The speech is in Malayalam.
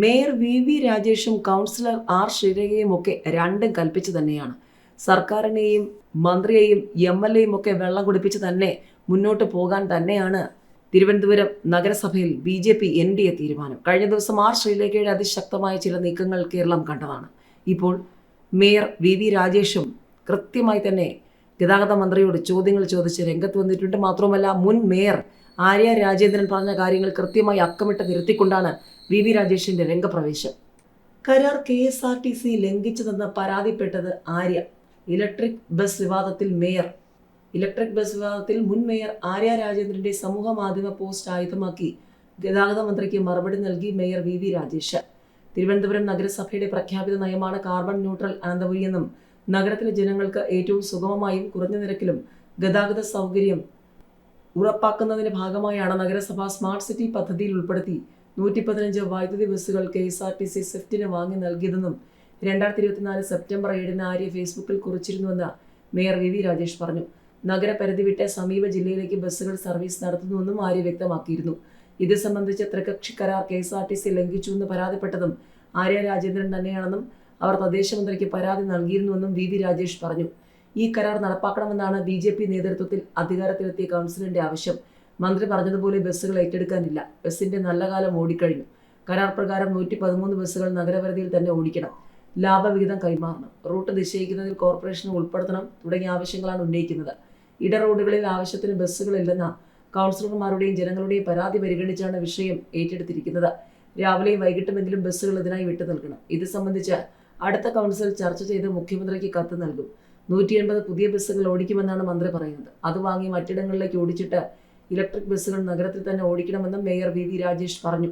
മേയർ വി വി രാജേഷും കൗൺസിലർ ആർ ശ്രീരേഖയും ഒക്കെ രണ്ടും കൽപ്പിച്ചു തന്നെയാണ്. സർക്കാരിനെയും മന്ത്രിയെയും എം എൽ എയും ഒക്കെ വെള്ളം കുടിപ്പിച്ച് തന്നെ മുന്നോട്ട് പോകാൻ തന്നെയാണ് തിരുവനന്തപുരം നഗരസഭയിൽ B J P N D A തീരുമാനം. കഴിഞ്ഞ ദിവസം ആർ ശ്രീലേഖയുടെ അതിശക്തമായ ചില നീക്കങ്ങൾ കേരളം കണ്ടതാണ്. ഇപ്പോൾ മേയർ വി വി രാജേഷും കൃത്യമായി തന്നെ ഗതാഗത മന്ത്രിയോട് ചോദ്യങ്ങൾ ചോദിച്ച് രംഗത്ത് വന്നിട്ടുണ്ട്. മാത്രമല്ല മുൻ മേയർ ആര്യ രാജേന്ദ്രൻ പറഞ്ഞ കാര്യങ്ങൾ കൃത്യമായി അക്കമിട്ട് നിരത്തിക്കൊണ്ടാണ് വി വി രാജേഷിന്റെ രംഗപ്രവേശം. കരാർ K S R T C ലംഘിച്ചതെന്ന് പരാതിപ്പെട്ടത് ആര്യ. ഇലക്ട്രിക് ബസ് വിവാദത്തിൽ മേയർ. ഇലക്ട്രിക് ബസ് വിവാദത്തിൽ മുൻ മേയർ ആര്യ രാജേന്ദ്രന്റെ സമൂഹ മാധ്യമ പോസ്റ്റ് ആയുധമാക്കി ഗതാഗത മന്ത്രിക്ക് മറുപടി നൽകി mayor V V Rajesh. Thiruvananthapuram നഗരസഭയുടെ പ്രഖ്യാപിത നയമാണ് കാർബൺ ന്യൂട്രൽ അനന്തപുരിയെന്നും നഗരത്തിലെ ജനങ്ങൾക്ക് ഏറ്റവും സുഗമമായും കുറഞ്ഞ നിരക്കിലും ഗതാഗത സൗകര്യം ഉറപ്പാക്കുന്നതിന്റെ ഭാഗമായാണ് നഗരസഭ സ്മാർട്ട് സിറ്റി പദ്ധതിയിൽ ഉൾപ്പെടുത്തി നൂറ്റി പതിനഞ്ച് വൈദ്യുതി ബസ്സുകൾ K S R T C സ്വിഫ്റ്റിന് വാങ്ങി നൽകിയതെന്നും രണ്ടായിരത്തി ഇരുപത്തിനാല് സെപ്റ്റംബർ ഏഴിന് ആര്യ ഫേസ്ബുക്കിൽ കുറിച്ചിരുന്നുവെന്ന് മേയർ വി വി രാജേഷ് പറഞ്ഞു. നഗരപരിധി വിട്ട സമീപ ജില്ലയിലേക്ക് ബസ്സുകൾ സർവീസ് നടത്തുന്നുവെന്നും ആര്യ വ്യക്തമാക്കിയിരുന്നു. ഇത് സംബന്ധിച്ച് ത്രികക്ഷി കരാർ K S R T C ലംഘിച്ചു എന്ന് പരാതിപ്പെട്ടതും ആര്യ രാജേന്ദ്രൻ തന്നെയാണെന്നും അവർ തദ്ദേശമന്ത്രിക്ക് പരാതി നൽകിയിരുന്നുവെന്നും വി വി രാജേഷ് പറഞ്ഞു. ഈ കരാർ നടപ്പാക്കണമെന്നാണ് ബി ജെ പി നേതൃത്വത്തിൽ അധികാരത്തിലെത്തിയ കൗൺസിലിന്റെ ആവശ്യം. മന്ത്രി പറഞ്ഞതുപോലെ ബസ്സുകൾ ഏറ്റെടുക്കാനില്ല. ബസ്സിന്റെ നല്ല കാലം ഓടിക്കഴിഞ്ഞു. കരാർ പ്രകാരം നൂറ്റി പതിമൂന്ന് ബസ്സുകൾ നഗരപരിധിയിൽ തന്നെ ഓടിക്കണം. ലാഭവിഹിതം കൈമാറണം. റൂട്ട് നിശ്ചയിക്കുന്നതിൽ കോർപ്പറേഷൻ ഉൾപ്പെടുത്തണം തുടങ്ങിയ ആവശ്യങ്ങളാണ് ഉന്നയിക്കുന്നത്. ഇട റോഡുകളിൽ ആവശ്യത്തിന് ബസ്സുകളില്ലെന്ന കൗൺസിലർമാരുടെയും ജനങ്ങളുടെയും പരാതി പരിഗണിച്ചാണ് വിഷയം ഏറ്റെടുത്തിരിക്കുന്നത്. രാവിലെയും വൈകിട്ടുമെങ്കിലും ബസ്സുകൾ ഇതിനായി വിട്ടു നൽകണം. ഇത് സംബന്ധിച്ച് അടുത്ത കൗൺസിൽ ചർച്ച ചെയ്ത് മുഖ്യമന്ത്രിക്ക് കത്ത് നൽകും. നൂറ്റി എൺപത് പുതിയ ബസ്സുകൾ ഓടിക്കുമെന്നാണ് മന്ത്രി പറയുന്നത്. അത് വാങ്ങി മറ്റിടങ്ങളിലേക്ക് ഓടിച്ചിട്ട് ഇലക്ട്രിക് ബസ്സുകൾ നഗരത്തിൽ തന്നെ ഓടിക്കണമെന്നും മേയർ വി രാജേഷ് പറഞ്ഞു.